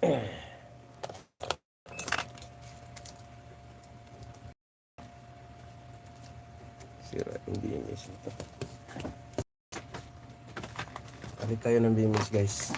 Sira yung BMS ito. Kapit tayo ng BMS guys.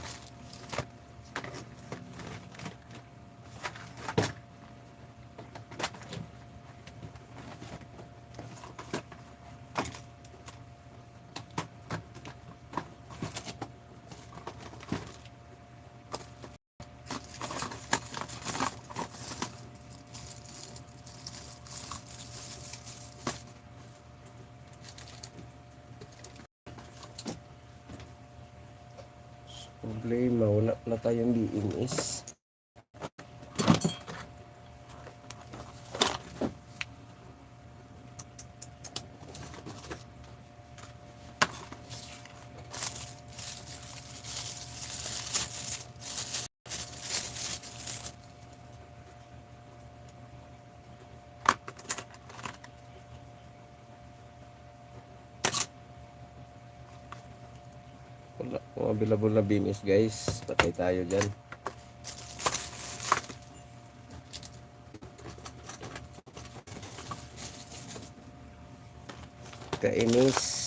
Available na BMS guys. Patay tayo dyan. Kainis.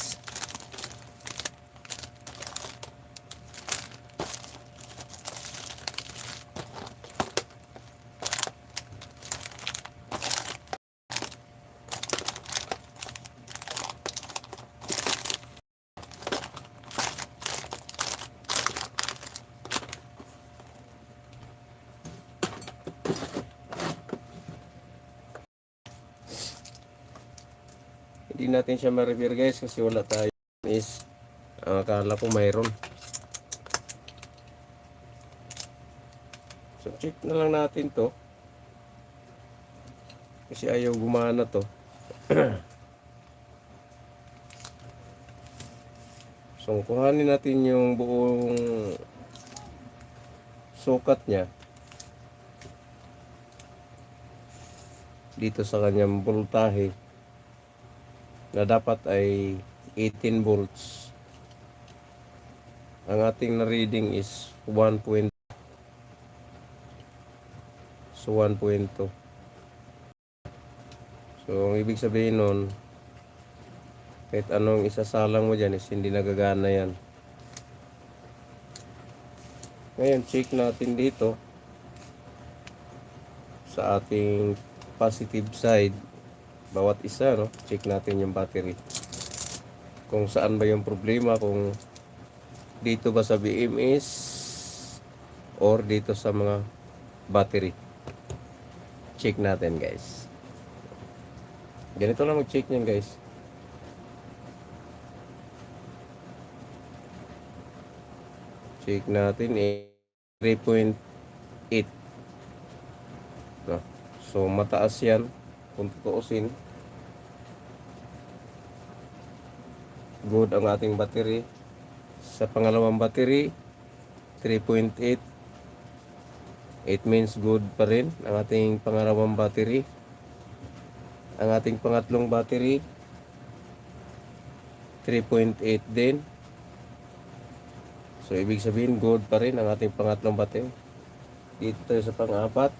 Hindi natin siya ma-repair guys kasi wala tayo is ang akala ko mayroon. So check na lang natin to. Kasi ayaw gumana to. so kuhanin natin yung buong sukat niya dito sa kanyang voltahe na dapat ay 18 volts. Ang ating na reading is 1. So 1.2. So ang ibig sabihin nun, kahit anong isasalang mo dyan is hindi nagagana yan. Ngayon, check natin dito sa ating positive side bawat isa no? Check natin yung battery. Kung saan ba yung problema kung dito ba sa BMS or dito sa mga battery. Check natin guys. Ganito lang mag check niyan guys. Check natin eh 3.8 no? so mataas yan kung tutuusin good ang ating battery. Sa pangalawang battery 3.8 it means good pa rin ang ating pangalawang battery. Ang ating pangatlong battery 3.8 din. So ibig sabihin good pa rin ang ating pangatlong battery. Dito tayo sa pang-apat.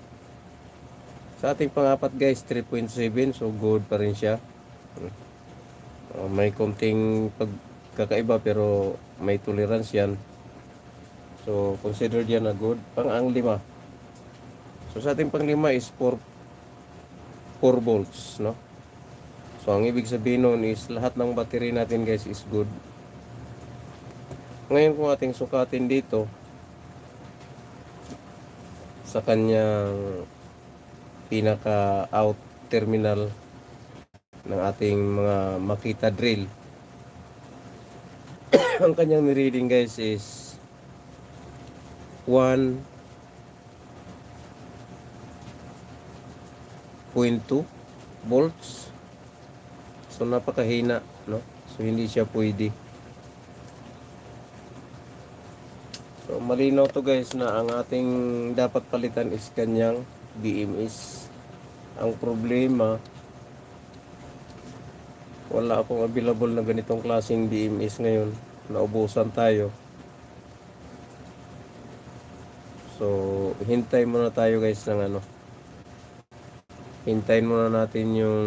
Sa ating pangapat guys 3.7 so good pa rin siya Uh, may konting pagkakaiba pero may tolerance yan. So consider yan na good. Pang ang lima. So sa ating pang lima is 4 4 volts, no? So ang ibig sabihin nun is lahat ng battery natin guys is good. Ngayon kung ating sukatin dito sa kanyang pinaka out terminal ng ating mga makita drill. Ang kanyang reading guys is 1.2 volts. So napakahina, no? So hindi siya pwede. So malinaw to guys na ang ating dapat palitan is kanyang BMS. Ang problema wala akong available na ganitong klaseng BMS ngayon naubusan tayo so hintay muna tayo guys ng ano hintayin muna natin yung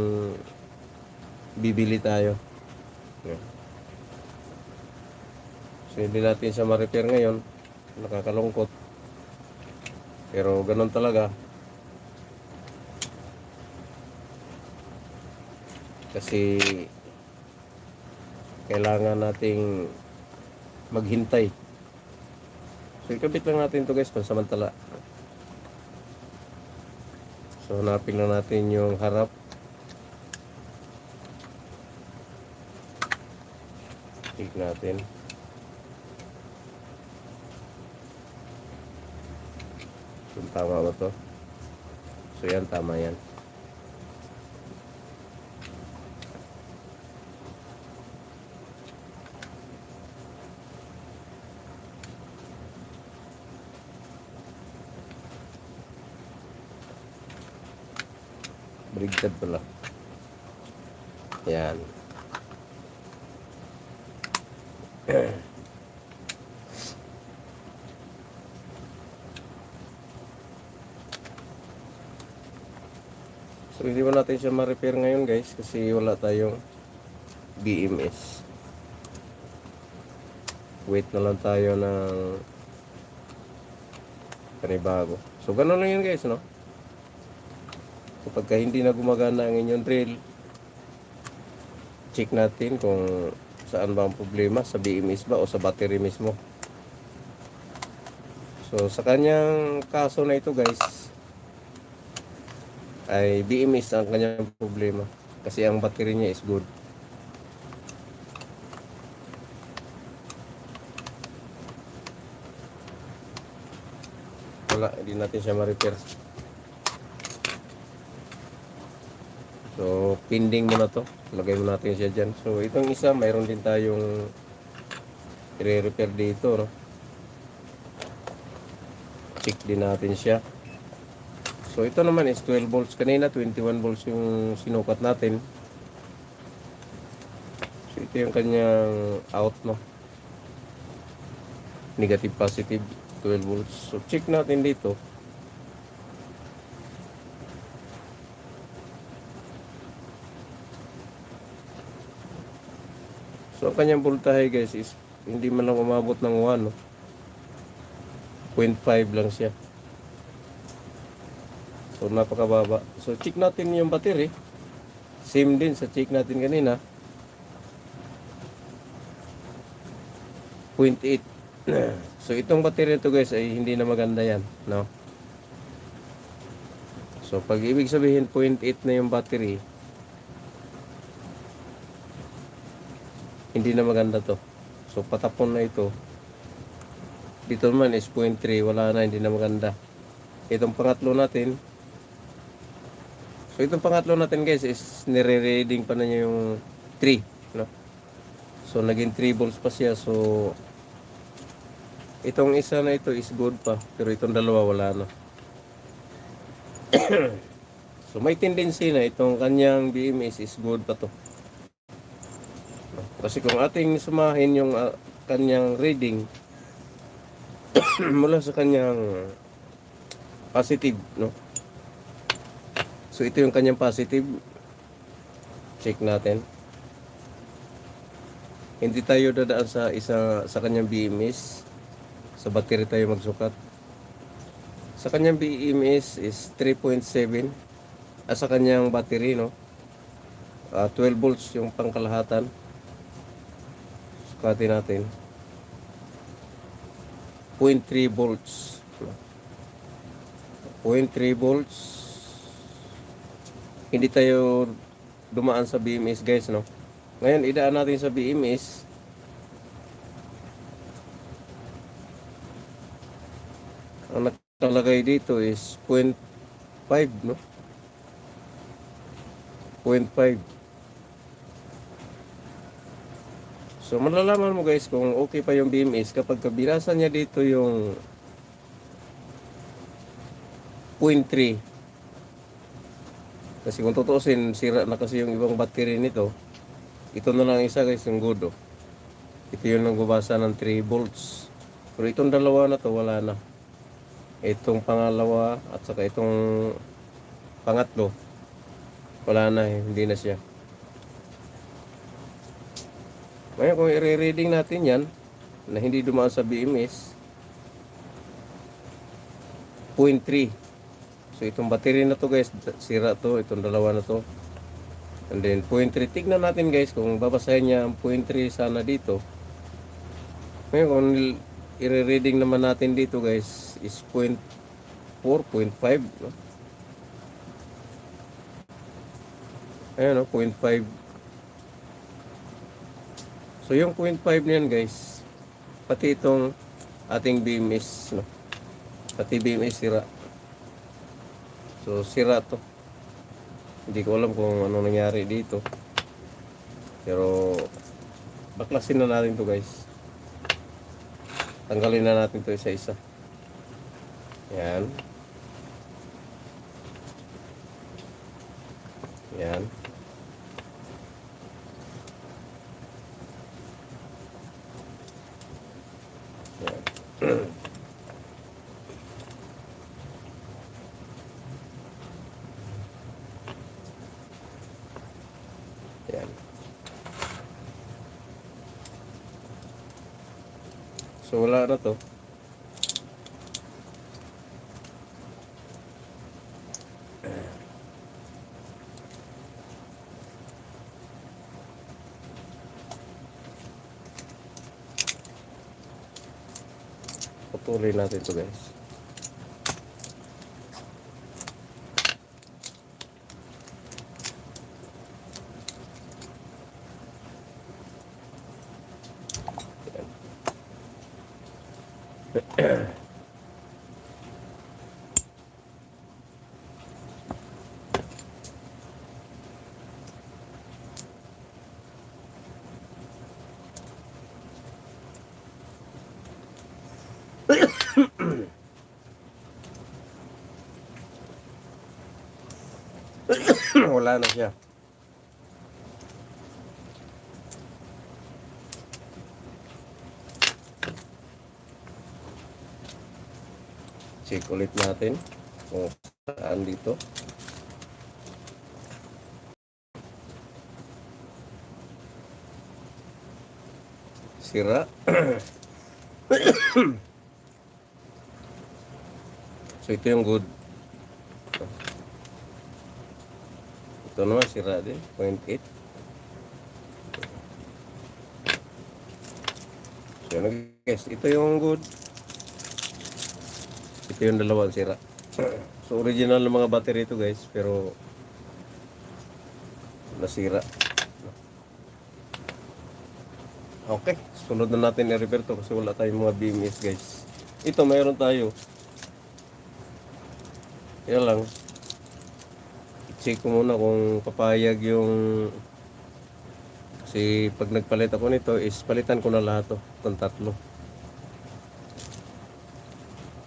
bibili tayo. So hindi natin siya ma-repair ngayon. Nakakalungkot. Pero ganun talaga. Kasi kailangan nating maghintay. So ikabit lang natin to guys pansamantala. So hanapin lang natin yung harap. Tig natin. Kung tama ba to? So yan, tama yan. Baligtad pala. Yan. So hindi mo natin siya ma-repair ngayon guys kasi wala tayong BMS. Wait na lang tayo ng panibago. So ganun lang yun guys no. Kapag ka hindi na gumagana ang inyong drill, check natin kung saan ba ang problema, sa BMS ba o sa battery mismo. So sa kanyang kaso na ito guys, ay BMS ang kanyang problema kasi ang battery niya is good. Wala, hindi natin siya ma-repair. So, pending mo na to. Lagay mo natin siya dyan. So, itong isa, mayroon din tayong i-repair dito, no? Check din natin siya. So, ito naman is 12 volts. Kanina, 21 volts yung sinukat natin. So, ito yung kanyang out, no? Negative, positive, 12 volts. So, check natin dito. So, ang kanyang voltahe guys is hindi man lang umabot ng 1, no? 0.5 lang siya. So, napakababa. So, check natin yung battery. Same din sa check natin kanina. 0.8. so, itong battery nito guys ay hindi na maganda yan. No? So, pag ibig sabihin 0.8 na yung battery, hindi na maganda to. So, patapon na ito. Dito naman is 0.3. Wala na, hindi na maganda. Itong pangatlo natin, So itong pangatlo natin guys is nire-reading pa na niya yung 3, no? So naging 3 volts pa siya. So itong isa na ito is good pa, pero itong dalawa wala na. so may tendency na itong kanyang BMS is good pa to. Kasi kung ating sumahin yung ah, kanyang reading mula sa kanyang positive, no? So ito yung kanyang positive. Check natin. Hindi tayo dadaan sa isa sa kanyang BMS. Sa battery tayo magsukat. Sa kanyang BMS is 3.7. Ah, sa kanyang battery, no? Ah, 12 volts yung pangkalahatan. Sukatin natin. 0.3 volts. 0.3 volts. Hindi tayo dumaan sa BMS guys no? Ngayon idaan natin sa BMS ang nakalagay dito is 0.5 no? 0.5 So malalaman mo guys kung okay pa yung BMS kapag kabinasan niya dito yung 0.3 kasi kung tutuusin, sira na kasi yung ibang battery nito. Ito na lang isa guys, yung good oh. Ito yung nagbabasa ng 3 volts. Pero itong dalawa na to, wala na. Itong pangalawa at saka itong pangatlo, wala na eh, hindi na siya. Ngayon kung i-reading natin yan, na hindi dumaan sa BMS, 0.3. So itong battery na to guys, sira to, itong dalawa na to. And then 0.3, tignan natin guys kung babasahin niya ang 0.3 sana dito. Ngayon kung i-reading naman natin dito guys is 0.4, 0.5. No? Ayan o, 0.5. So yung 0.5 na guys, pati itong ating BMS, no? pati BMS sira. So sira to. Hindi ko alam kung ano nangyari dito. Pero baklasin na natin to guys. Tanggalin na natin to isa-isa. Yan. Yan. Yan. So wala na to. Patuloy natin to guys. Wala na siya. Check ulit natin kung saan dito. Sira. so ito yung good. Ito naman sira din, 0.8. So guys, ito yung good. Ito yung dalawang sira. so original ng mga battery ito guys, pero nasira. Okay, sunod na natin i-repair to kasi wala tayong mga BMS guys. Ito mayroon tayo. Kaya lang, check ko muna kung papayag yung kasi pag nagpalit ako nito is palitan ko na lahat to tatlo.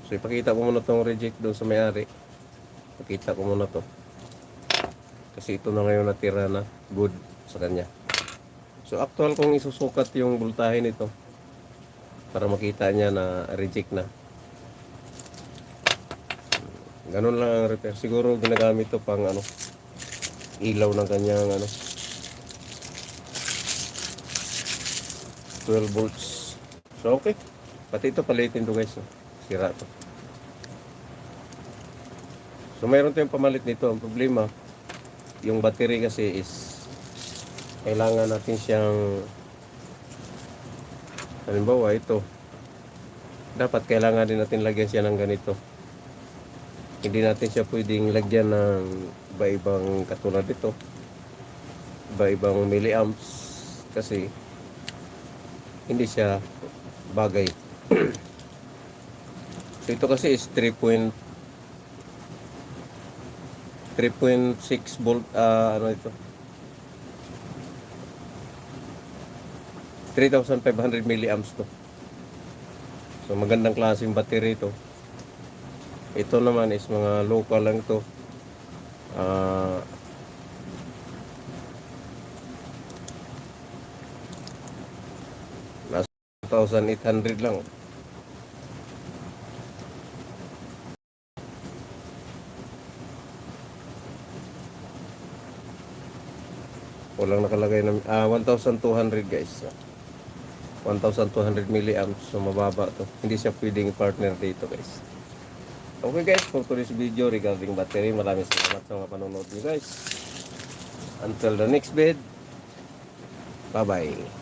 So ipakita ko muna tong reject doon sa may-ari. Pakita ko muna to. Kasi ito na ngayon natira na good sa kanya. So actual kong isusukat yung voltahe nito para makita niya na reject na. Ganun lang ang repair. Siguro ginagamit to pang ano ilaw ng kanyang ano 12 volts. So okay. Pati ito palitin to guys oh. sira to. So mayroon tayong pamalit nito. Ang problema yung battery kasi is kailangan natin siyang halimbawa ito. Dapat kailangan din natin lagyan siya ng ganito hindi natin siya pwedeng lagyan ng iba-ibang katulad ito iba-ibang milliamps kasi hindi siya bagay. So ito kasi is 3. 3.6 volt ah, ano ito? 3,500 milliamps to. So magandang klaseng battery ito ito naman is mga local lang to. Ah nasa 1,800 lang. Walang nakalagay na ah 1,200 guys. 1,200 milliamps. So mababa to. Hindi siya pwedeng partner dito guys. Okay guys, for today's video regarding battery, maraming salamat sa mga panonood nyo guys. Until the next vid, bye-bye.